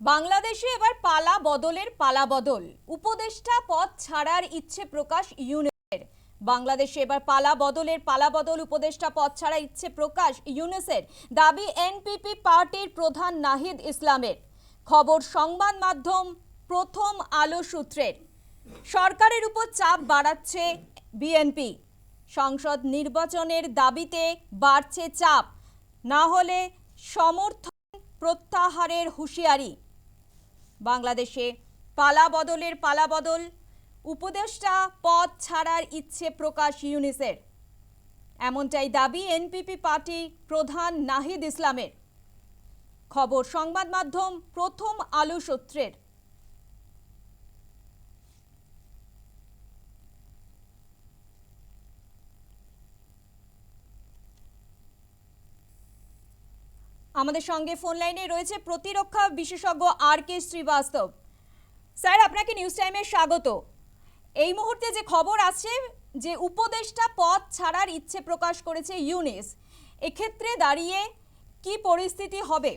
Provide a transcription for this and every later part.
বাংলাদেশে এবার পালা বদলের পালা বদল। উপদেষ্টা পদ ছাড়ার ইচ্ছে প্রকাশ ইউনেসের। বাংলাদেশে এবার পালা বদলের পালা বদল, উপদেষ্টা পদ ছাড়া ইচ্ছে প্রকাশ ইউনেসের। দাবি এনপিপি পার্টির প্রধান নাহিদ ইসলামের। খবর সংবাদ মাধ্যম প্রথম আলো সূত্রের। সরকারের উপর চাপ বাড়াচ্ছে বিএনপি। সংসদ নির্বাচনের দাবিতে বাড়ছে চাপ। না হলে সমর্থন প্রত্যাহারের হুঁশিয়ারি। বাংলাদেশে পালা বদলের পালা বদল উপদেষ্টা পদ ছাড়ার ইচ্ছে প্রকাশ ইউনিসের। এমনটাই দাবি এনপিপি পার্টি প্রধান নাহিদ ইসলামের। খবর, সংবাদ মাধ্যম প্রথম আলো সূত্রের। আমাদের সঙ্গে ফোন লাইনে রয়েছে প্রতিরক্ষা বিশেষজ্ঞ আর কে শ্রীবাস্তব। স্যার, আপনাকে নিউজ টাইমে স্বাগত। এই মুহূর্তে যে খবর আছে যে উপদেষ্টা পদ ছাড়ার ইচ্ছে প্রকাশ করেছে ইউনিস, এক্ষেত্রে দাঁড়িয়ে কি পরিস্থিতি হবে?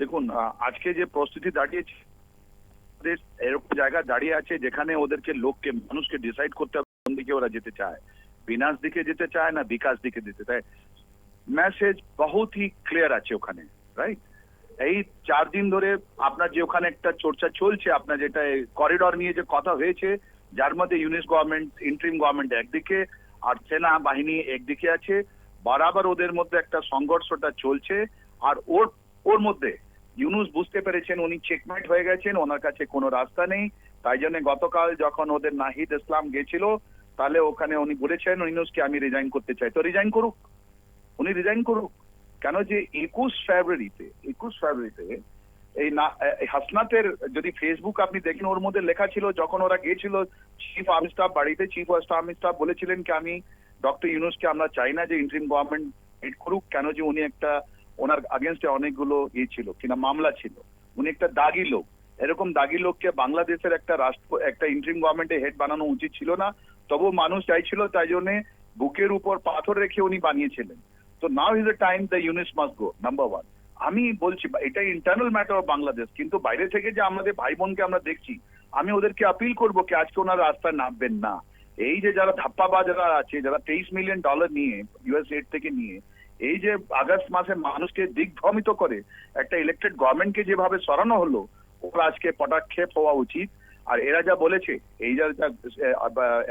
দেখুন আজকে যে প্রস্তুতি দাঁড়িয়েছে এরকম জায়গা দাঁড়িয়ে আছে যেখানে ওদেরকে লোককে, মানুষকে ডিসাইড করতে হবে কোন দিকে ওরা যেতে চায়। বিনাশ দিকে যেতে চায় না বিকাশ দিকে যেতে চায়? মেসেজ বহুতই ক্লিয়ার আছে ওখানে রাইট এই চার দিন ধরে আপনার যে ওখানে একটা চর্চা চলছে আপনার যেটা করিডর নিয়ে যে কথা হয়েছে যার মধ্যে ইউনিস গভর্নমেন্ট ইন্ট্রিম গভর্নমেন্ট একদিকে আর সেনা বাহিনী একদিকে আছে বরাবর ওদের মধ্যে একটা সংঘর্ষটা চলছে আর ওর ওর মধ্যে ইউনুস বুঝতে পেরেছেন উনি চেকমেট হয়ে গেছেন ওনার কাছে কোনো রাস্তা নেই তাই জন্য গতকাল যখন ওদের নাহিদ ইসলাম গেছিল তাহলে ওখানে উনি বলেছেন ইউনুসকে আমি রিজাইন করতে চাই তো রিজাইন করুক উনি রিজাইন করুক। কেন যে একুশ ফেব্রুয়ারিতে একুশ ফেব্রুয়ারিতে এই না হাসনাতের যদি ফেসবুক আপনি দেখেন, ওর মধ্যে লেখা ছিল, যখন ওরা গিয়েছিল চিফ আর্মি স্টাফ বাড়িতে চিফ আর্মি স্টাফ বলেছিলেন কি, আমি ডক্টর ইউনুসকে আমরা চাই না যে ইন্টারিম গভর্নমেন্ট হিট করুক। কেন যে উনি একটা, ওনার আগেনস্টে অনেকগুলো ইয়ে ছিল কিনা মামলা ছিল। উনি একটা দাগি লোক। এরকম দাগি লোককে বাংলাদেশের একটা রাষ্ট্র, একটা ইন্টারিম গভর্নমেন্টে হেড বানানো উচিত ছিল না। তবু মানুষ চাইছিল, তাই জন্য বুকের উপর পাথর রেখে উনি বানিয়েছিলেন। তো now is a time the Yunus must go number one আমি বলছি এটা ইন্টারনাল ম্যাটার অফ বাংলাদেশ কিন্তু বাইরে থেকে যে আমাদের ভাই বোনকে আমরা দেখছি, আমি ওদেরকে আপিল করব কি আজকে ওনারা রাস্তায় নামবেন না। এই যে যারা ধাপ্পাবাজ যারা আছে, যারা তেইশ মিলিয়ন ডলার নিয়ে ইউএস এড থেকে নিয়ে, এই যে আগস্ট মাসে মানুষকে দিগ্ভ্রমিত করে একটা ইলেকটেড গভর্নমেন্টকে যেভাবে সরানো হলো, ওর আজকে পটাক্ষেপ হওয়া উচিত। আর এরা যা বলেছে, এই যা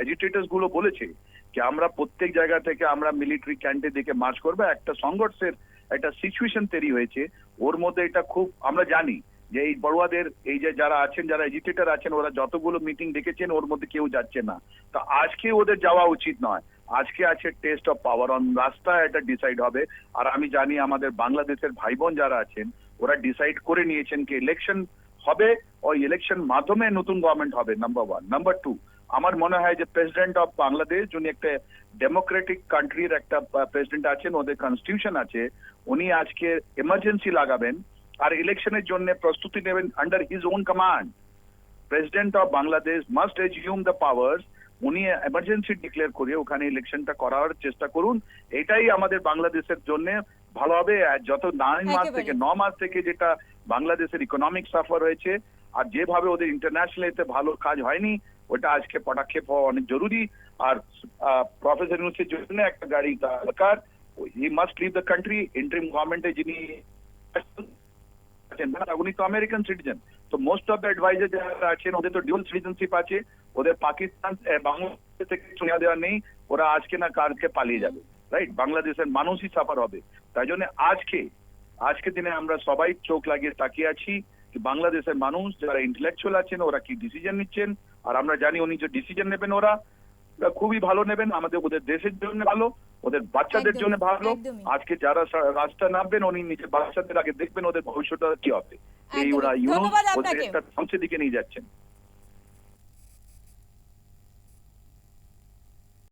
এজিটেটার্সগুলো বলেছে যে আমরা প্রত্যেক জায়গা থেকে আমরা মিলিটারি ক্যান্টের দিকে মার্চ করব, একটা সংঘর্ষের একটা সিচুয়েশন তৈরি হয়েছে। ওর মধ্যে এটা খুব, আমরা জানি যে এই বড়ুয়াদের, এই যে যারা আছেন, যারা এজিটেটর আছেন, ওরা যতগুলো মিটিং ডেকেছেন ওর মধ্যে কেউ যাচ্ছে না। তো আজকে ওদের যাওয়া উচিত নয়। আজকে আছে টেস্ট অফ পাওয়ার অন রাস্তায় এটা ডিসাইড হবে। আর আমি জানি আমাদের বাংলাদেশের ভাই বোন যারা আছেন, ওরা ডিসাইড করে নিয়েছেন কি ইলেকশন হবে ওই ইলেকশন মাধ্যমে নতুন গভর্নমেন্ট হবে নাম্বার ওয়ান নাম্বার টু আমার মনে হয় যে প্রেসিডেন্ট অফ বাংলাদেশ যিনি একটা ডেমোক্রেটিক কান্ট্রির একটা প্রেসিডেন্ট আছেন, ওদের কনস্টিটিউশন আছে, উনি আজকে এমার্জেন্সি লাগাবেন আর ইলেকশনের জন্য প্রস্তুতি নেবেন under his own command president of Bangladesh must assume the powers উনি এমার্জেন্সি ডিক্লেয়ার করে ওখানে ইলেকশনটা করার চেষ্টা করুন। এটাই আমাদের বাংলাদেশের জন্য ভালো হবে আর যত নাইন মাস থেকে ন মাস থেকে যেটা বাংলাদেশের ইকোনমিক সাফার হয়েছে আর যেভাবে ওদের ইন্টারন্যাশনাল এতে ভালো কাজ হয়নি ওটা আজকে পদক্ষেপ হওয়া অনেক জরুরি। আর প্রফেসর ইউনুসের জন্য একটা গাড়ি দরকার he must leave the country interim গভর্নমেন্টে যিনি আছেন উনি তো আমেরিকান সিটিজেন তো মোস্ট অফ দ্য অ্যাডভাইজার যারা আছেন ওদের তো ডিউল সিটিজেনশিপ আছে ওদের পাকিস্তান বাংলাদেশ থেকে শুনিয়া দেওয়া নেই ওরা আজকে না কালকে পালিয়ে যাবে। রাইট বাংলাদেশের মানুষই সাফার হবে। তাই জন্য আজকে আজকে দিনে আমরা সবাই চোখ লাগিয়ে তাকিয়ে আছি যে বাংলাদেশের মানুষ যারা ইন্টেলেকচুয়াল আছেন ওরা কি ডিসিশন নিচ্ছেন? আর আমরা জানি উনি যে ডিসিশন নেবেন ওরা। খুবই ভালো নেবেন আমাদের ওদের দেশের জন্য ভালো ওদের বাচ্চাদের জন্য ভালো। আজকে যারা রাস্তা নামবেন উনি নিজের বাচ্চাদের আগে দেখবেন ওদের ভবিষ্যৎটা কি হবে। এই ওরা ধন্যবাদ ওদের। একটা ধ্বংসের দিকে নিয়ে যাচ্ছেন।